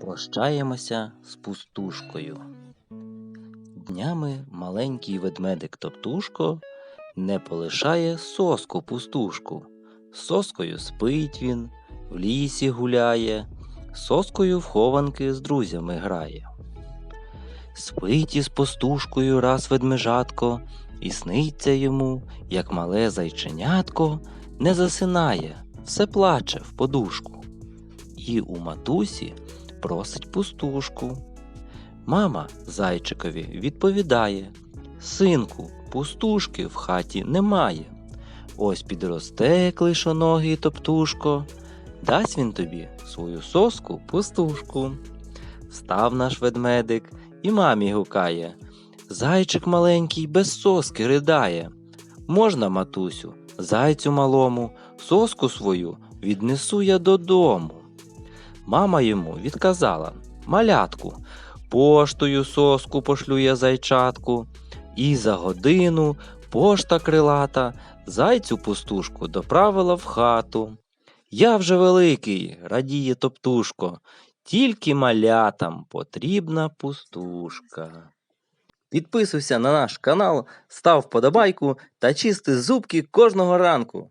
Прощаємося з пустушкою. Днями маленький ведмедик Топтушко не полишає соску пустушку. Соскою спить він, в лісі гуляє, соскою в хованки з друзями грає. Спить із пустушкою раз ведмежатко, і сниться йому, як мале зайченятко, не засинає, все плаче в подушку. І у матусі просить пустушку. Мама зайчикові відповідає: Синку, пустушки в хаті немає. Ось підросте клишоногий топтушко, дасть він тобі свою соску пустушку. Встав наш ведмедик і мамі гукає. Зайчик маленький без соски ридає. Можна, матусю, зайцю малому, соску свою віднесу я додому. Мама йому відказала малятку, поштою соску пошлю я зайчатку, і за годину пошта крилата зайцю пустушку доправила в хату. Я вже великий, радіє топтушко, тільки малятам потрібна пустушка. Підписуйся на наш канал, став вподобайку та чисти зубки кожного ранку.